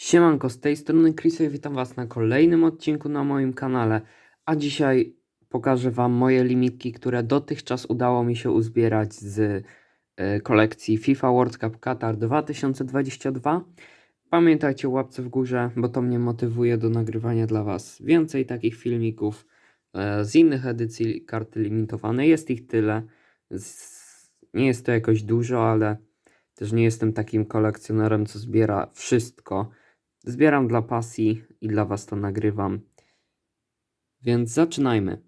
Siemanko, z tej strony Chris i witam Was na kolejnym odcinku na moim kanale, a dzisiaj pokażę Wam moje limitki, które dotychczas udało mi się uzbierać z e, kolekcji FIFA World Cup Qatar 2022. Pamiętajcie łapce w górze, bo to mnie motywuje do nagrywania dla Was więcej takich filmików e, z innych edycji karty limitowanej. Jest ich tyle, nie jest to jakoś dużo, ale też nie jestem takim kolekcjonerem, co zbiera wszystko. Zbieram dla pasji i dla Was to nagrywam. Więc zaczynajmy.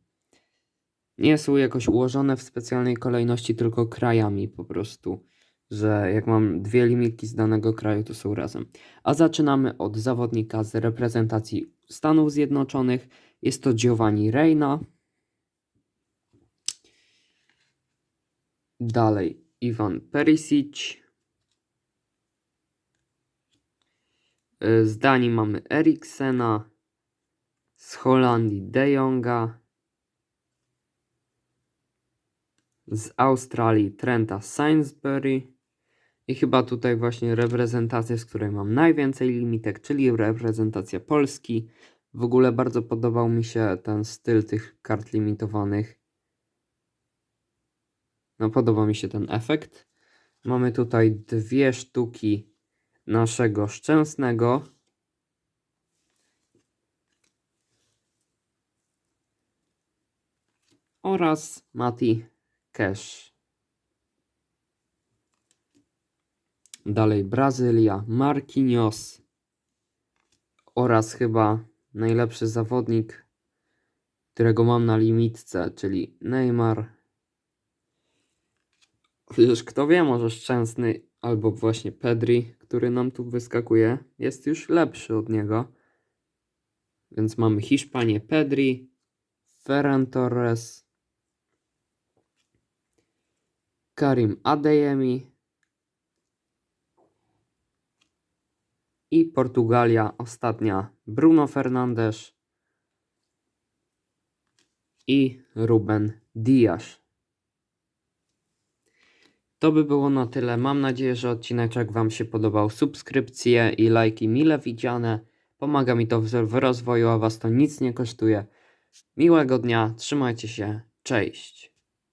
Nie są jakoś ułożone w specjalnej kolejności, tylko krajami po prostu. Że jak mam dwie limitki z danego kraju, to są razem. A zaczynamy od zawodnika z reprezentacji Stanów Zjednoczonych. Jest to Giovanni Reina. Dalej Iwan Perisic. Z Danii mamy Eriksena, z Holandii De Jonga, z Australii Trenta Sainsbury i chyba tutaj właśnie reprezentacja, z której mam najwięcej limitek, czyli reprezentacja Polski. W ogóle bardzo podobał mi się ten styl tych kart limitowanych. No podoba mi się ten efekt. Mamy tutaj dwie sztuki naszego szczęsnego. Oraz Mati Cash. Dalej Brazylia, Marquinhos oraz chyba najlepszy zawodnik, którego mam na limitce, czyli Neymar. Chociaż kto wie, może Szczęsny albo właśnie Pedri, który nam tu wyskakuje, jest już lepszy od niego. Więc mamy Hiszpanię Pedri, Ferran Torres, Karim Adeyemi i Portugalia ostatnia Bruno Fernandes i Ruben Dias. To by było na tyle. Mam nadzieję, że odcineczek Wam się podobał. Subskrypcje i lajki mile widziane. Pomaga mi to w rozwoju, a Was to nic nie kosztuje. Miłego dnia, trzymajcie się, cześć.